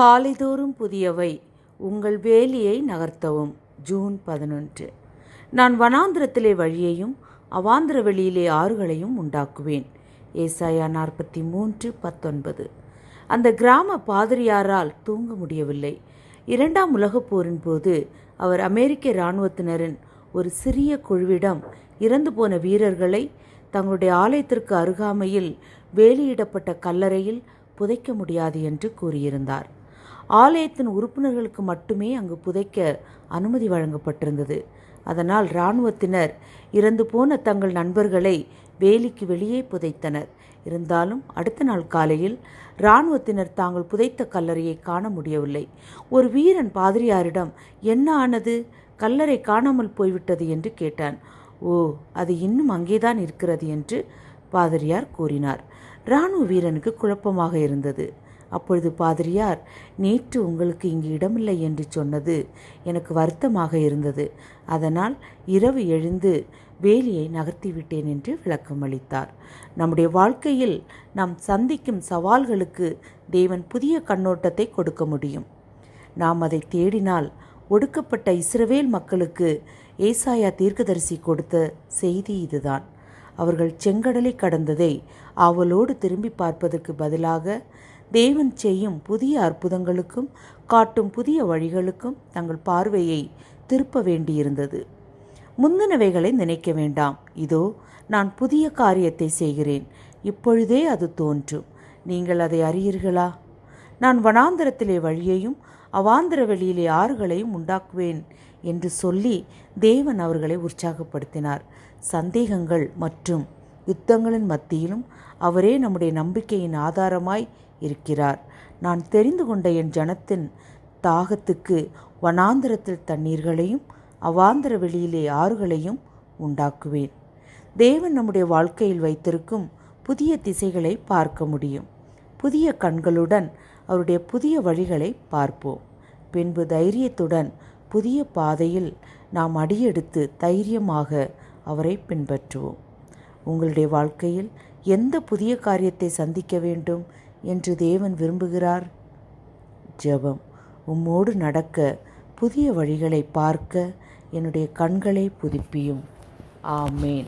காலைதோறும் புதியவை உங்கள் வேலியை நகர்த்தவும். ஜூன் பதினொன்று. நான் வனாந்திரத்திலே வழியையும் அவாந்திர வெளியிலே ஆறுகளையும் உண்டாக்குவேன். ஏசாயா நாற்பத்தி மூன்று பத்தொன்பது. அந்த கிராம பாதிரியாரால் தூங்க முடியவில்லை. இரண்டாம் உலகப் போரின் போது அவர் அமெரிக்க இராணுவத்தினரின் ஒரு சிறிய குழுவிடம் இறந்து போன வீரர்களை தங்களுடைய ஆலயத்திற்கு அருகாமையில் வேலியிடப்பட்ட கல்லறையில் புதைக்க முடியாது என்று கூறியிருந்தார். ஆலயத்தின் உறுப்பினர்களுக்கு மட்டுமே அங்கு புதைக்க அனுமதி வழங்கப்பட்டிருந்தது. அதனால் இராணுவத்தினர் இறந்து போன தங்கள் நண்பர்களை வேலிக்கு வெளியே புதைத்தனர். இருந்தாலும் அடுத்த நாள் காலையில் இராணுவத்தினர் தாங்கள் புதைத்த கல்லறையை காண முடியவில்லை. ஒரு வீரன் பாதிரியாரிடம் என்ன ஆனது? கல்லறை காணாமல் போய்விட்டது என்று கேட்டான். ஓ அது இன்னும் அங்கேதான் இருக்கிறது என்று பாதிரியார் கூறினார். இராணுவ வீரனுக்கு குழப்பமாக இருந்தது. அப்பொழுது பாதிரியார் நேற்று உங்களுக்கு இங்கு இடமில்லை என்று சொன்னது எனக்கு வருத்தமாக இருந்தது. அதனால் இரவு எழுந்து வேலியை நகர்த்திவிட்டேன் என்று விளக்கம் அளித்தார். நம்முடைய வாழ்க்கையில் நாம் சந்திக்கும் சவால்களுக்கு தேவன் புதிய கண்ணோட்டத்தை கொடுக்க முடியும். நாம் அதை தேடினால் ஒடுக்கப்பட்ட இஸ்ரவேல் மக்களுக்கு ஏசாயா தீர்க்கதரிசி கொடுத்த செய்தி இதுதான். அவர்கள் செங்கடலை கடந்ததை அவளோடு திரும்பி பார்ப்பதற்கு பதிலாக தேவன் செய்யும் புதிய அற்புதங்களுக்கும் காட்டும் புதிய வழிகளுக்கும் தங்கள் பார்வையை திருப்ப வேண்டியிருந்தது. முந்தினவைகளை நினைக்க வேண்டாம். இதோ நான் புதிய காரியத்தை செய்கிறேன். இப்பொழுதே அது தோன்றும். நீங்கள் அதை அறியீர்களா? நான் வனாந்திரத்திலே வழியையும் அவாந்திர வெளியிலே ஆறுகளையும் உண்டாக்குவேன் என்று சொல்லி தேவன் அவர்களை உற்சாகப்படுத்தினார். சந்தேகங்கள் மற்றும் யுத்தங்களின் மத்தியிலும் அவரே நம்முடைய நம்பிக்கையின் ஆதாரமாய் இருக்கிறார். நான் தெரிந்து கொண்ட என் ஜனத்தின் தாகத்துக்கு வனாந்திரத்தில் தண்ணீர்களையும் அவாந்திர வெளியிலே ஆறுகளையும் உண்டாக்குவேன். தேவன் நம்முடைய வாழ்க்கையில் வைத்திருக்கும் புதிய திசைகளை பார்க்க முடியும். புதிய கண்களுடன் அவருடைய புதிய வழிகளை பார்ப்போம். பின்பு தைரியத்துடன் புதிய பாதையில் நாம் அடியெடுத்து தைரியமாக அவரை பின்பற்றுவோம். உங்களுடைய வாழ்க்கையில் எந்த புதிய காரியத்தை சந்திக்க வேண்டும் என்று தேவன் விரும்புகிறார்? ஜெபம். உம்மோடு நடக்க புதிய வழிகளை பார்க்க என்னுடைய கண்களை புதுப்பியும். ஆமேன்.